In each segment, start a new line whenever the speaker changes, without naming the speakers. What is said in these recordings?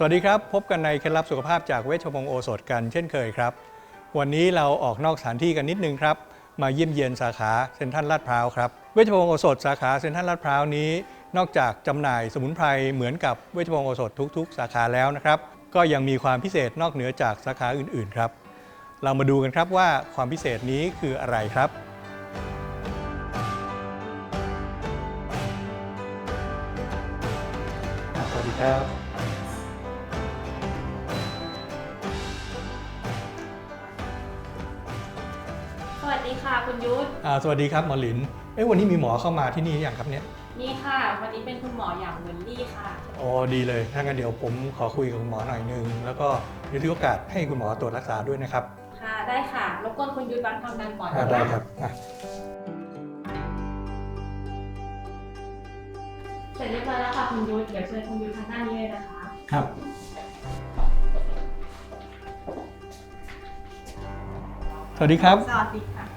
สวัสดีครับ พบกันในเคล็ดลับสุขภาพจากเวชพงศ์โอสถกันเช่นเคยครับ วันนี้เราออกนอกสถานที่กันนิดนึงครับ มาเยี่ยมเยียนสาขาเซ็นทรัลลาดพร้าวครับ เวชพงศ์โอสถสาขาเซ็นทรัลลาดพร้าวนี้ นอกจากจำหน่ายสมุนไพรเหมือนกับเวชพงศ์โอสถทุก ๆ สาขาแล้วนะครับ ก็ยังมีความพิเศษนอกเหนือจากสาขาอื่น ๆ ครับ เรามาดูกันครับว่าความพิเศษนี้คืออะไรครับสวัสดีครับ
ดีค่ะคุณยุทธ
อ่าสวัสดีครับหมอหลิน เอ๊ะวันนี้มีหมอเข้ามาที่นี่หรือยังครับเนี่ย
นี่ค่ะ วันนี้เป็นคุณหมออย่างเวนลี่ค่ะ
อ๋อดีเลย ถ้างั้นเดี๋ยวผมขอคุยกับคุณหมอหน่อยนึง แล้วก็เดี๋ยวถือโอกาสให้คุณหมอตรวจรักษาด้วยนะครับ
ค่ะ ได้ค่ะ รบกวนคุณยุทธวัดความดันก่อน
อ่า
นะะ
ได้ครับอะ
เสร็จเรียบร้อยแล้วค่ะคุณยุทธเดี๋ยวเชิญคุณยุทธทางด้านนี้เลยนะคะ
ครับ สวัสดีครับ
สวัสดีค่ะ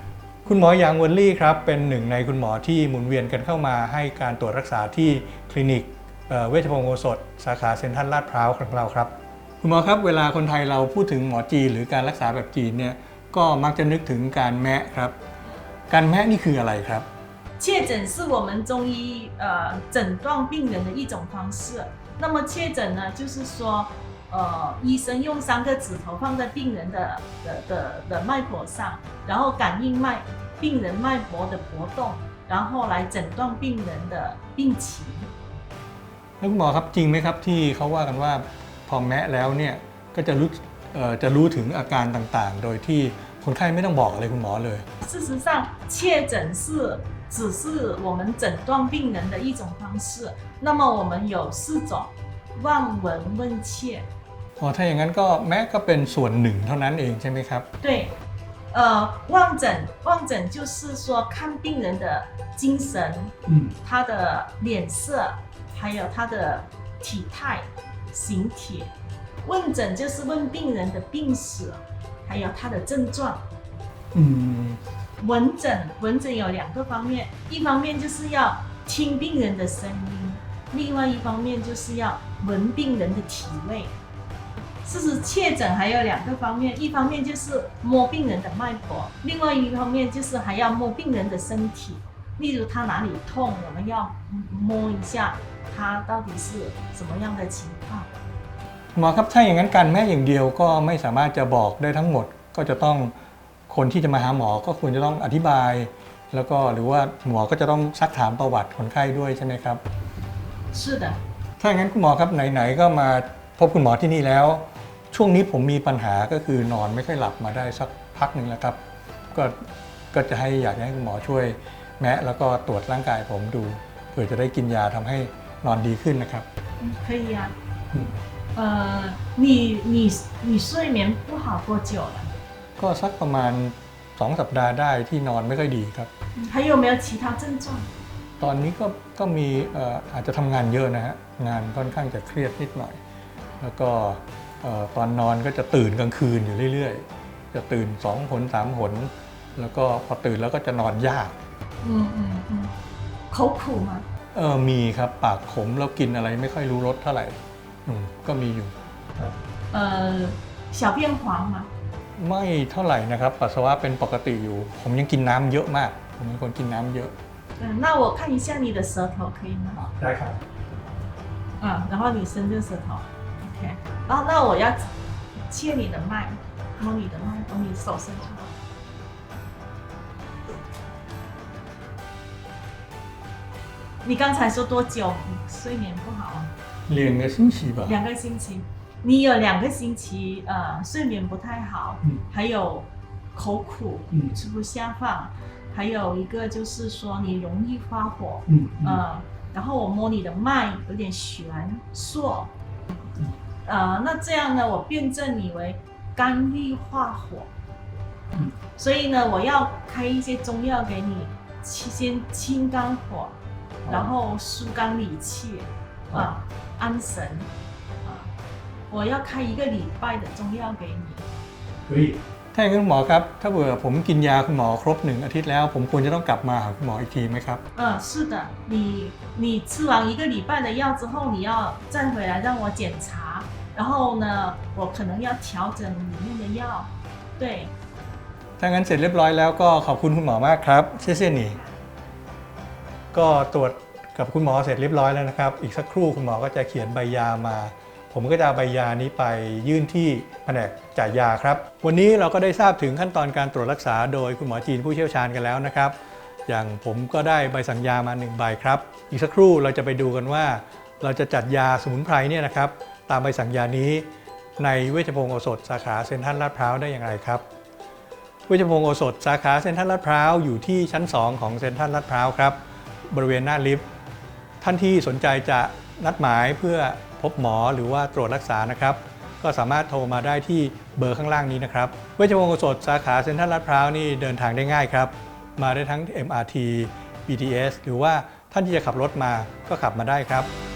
คุณหมอยางเวนลี่ครับ เป็นหนึ่งในคุณหมอที่หมุนเวียนกันเข้ามาให้การตรวจรักษาที่คลินิกเอ่อเวชพงศ์โอสถ สาขาเซ็นทรัลลาดพร้าวของเราครับ คุณหมอครับ เวลาคนไทยเราพูดถึงหมอจีนหรือการรักษาแบบจีนเนี่ยก็มักจะนึกถึงการแมะครับ การแมะนี่คืออะไรครับ
确诊是我们中医呃诊断病人的一种方式。那么确诊呢，就是说， 呃，医生用三个指头放在病人的的的的脉搏上，然后感应脉病人脉搏的搏动，然后来诊断病人的病情。
แล้วคุณหมอครับจริงไหมครับที่เขาว่ากันว่าพอแมะแล้วเนี่ยก็จะรู้เอ่อจะรู้ถึงอาการต่างๆ โดยที่คนไข้ไม่ต้องบอกอะไรคุณหมอเลย
事实上，确诊是只是我们诊断病人的一种方式。那么我们有四种望闻问切。
อ๋อถ้าอย่างนั้นก็แมะก็เป็นส่วนหนึ่งเท่านั้นเองใช่ไหมครับ
对，呃，望诊望诊就是说看病人的精神，
อืม
他的脸色，还有他的体态、形体。问诊就是问病人的病史，还有他的症状。
อืม
闻诊闻诊有两个方面，一方面就是要听病人的声音，另外一方面就是要闻病人的体味。 事实确诊还有两个方面，一方面就是摸病人的脉搏，另外一方面就是还要摸病人的身体。例如他哪里痛，我们要摸一下他到底是什么样的情况。
หมอครับถ้าอย่างนั้นการแม่อย่างเดียวก็ไม่สามารถจะบอกได้ทั้งหมด ก็จะต้องคนที่จะมาหาหมอก็ควรจะต้องอธิบาย แล้วก็หรือว่าหมอก็จะต้องซักถามประวัติคนไข้ด้วยใช่ไหมครับ
是的，
ถ้าอย่างนั้นคุณหมอครับไหนๆก็มาพบคุณหมอที่นี่แล้ว ช่วงนี้ผมมีปัญหาก็คือนอนไม่ค่อยหลับมาได้สักพักหนึ่งแล้วครับ ก็ก็จะให้อยากให้คุณหมอช่วยแมะแล้วก็ตรวจร่างกายผมดูเผื่อจะได้กินยาทำให้นอนดีขึ้นนะครับ
嗯，可以呀、
嗯
呃，你你你睡眠不好多久了？
ก็สักประมาณ 2 สัปดาห์ได้ที่นอนไม่ค่อยดีครับ
还有没有其他症状？
ตอนนี้ก็ก็มีเอ่ออาจจะทำงานเยอะนะฮะงานค่อนข้างจะเครียดนิดหน่อย แล้วก็เอ่อ ตอนนอนก็จะตื่นกลางคืนอยู่เรื่อยๆ จะตื่น2หน3หน แล้วก็พอตื่นแล้วก็จะนอนยาก
嗯嗯嗯，口苦吗？
เออมีครับปากขมแล้วกินอะไรไม่ค่อยรู้รสเท่าไหร่อืมก็มีอยู่
呃，小便黄吗？
ไม่เท่าไหร่นะครับปัสสาวะเป็นปกติอยู่ ผมยังกินน้ำเยอะมาก ผมเป็นคนกินน้ำเยอะ
嗯，那我看一下你的舌头可以吗？
ได้ครับ
嗯，然后你伸这舌头，OK。 啊那我要切你的脉摸你的脉摸你手伸出来你刚才说多久？睡眠不好啊？
两个星期吧。
两个星期。你有两个星期呃睡眠不太好还有口苦吃不下饭？还有一个就是说你容易发火
嗯
然后我摸你的脉有点悬呃，那这样呢，我辩证你为肝郁化火，
嗯
所以呢，我要开一些中药给你，先清肝火，然后疏肝理气，啊、安神，啊、我要开一个礼拜的中药给你。
เฮ้ยถ้าอย่างนั้นคุณหมอครับ ถ้าเผื่อผมกินยาคุณหมอครบหนึ่งอาทิตย์แล้ว ผมควรจะต้องกลับมาหาคุณหมออีกทีไหมครับ
嗯，是的，你你吃完一个礼拜的药之后，你要再回来让我检查， 然后呢，我可能要调整里面的药，对，
ถ้างั้นเสร็จเรียบร้อยแล้วก็ขอบคุณคุณหมอมากครับเช่นนี่ก็ตรวจกับคุณหมอเสร็จเรียบร้อยแล้วนะครับ อีกสักครู่คุณหมอก็จะเขียนใบยามา ผมก็จะเอาใบยานี้ไปยื่นที่แผนกจ่ายยาครับ วันนี้เราก็ได้ทราบถึงขั้นตอนการตรวจรักษาโดยคุณหมอจีนผู้เชี่ยวชาญกันแล้วนะครับ อย่างผมก็ได้ใบสั่งยามาหนึ่งใบครับ อีกสักครู่เราจะไปดูกันว่า เราจะจัดยาสมุนไพรเนี่ยนะครับ ตามใบสั่งยานี้ ในเวชพงศ์โอสถสาขาเซ็นทรัลลาดพร้าวได้อย่างไรครับ เวชพงศ์โอสถสาขาเซ็นทรัลลาดพร้าวอยู่ที่ชั้น 2 ของเซ็นทรัลลาดพร้าวครับบริเวณหน้าลิฟต์ท่านที่สนใจจะนัดหมายเพื่อพบหมอหรือว่าตรวจรักษานะครับ ก็สามารถโทรมาได้ที่เบอร์ข้างล่างนี้นะครับ เวชพงศ์โอสถสาขาเซ็นทรัลลาดพร้าวนี่เดินทางได้ง่ายครับ มาได้ทั้ง MRT BTS หรือว่าท่านที่จะขับรถมาก็ขับมาได้ครับ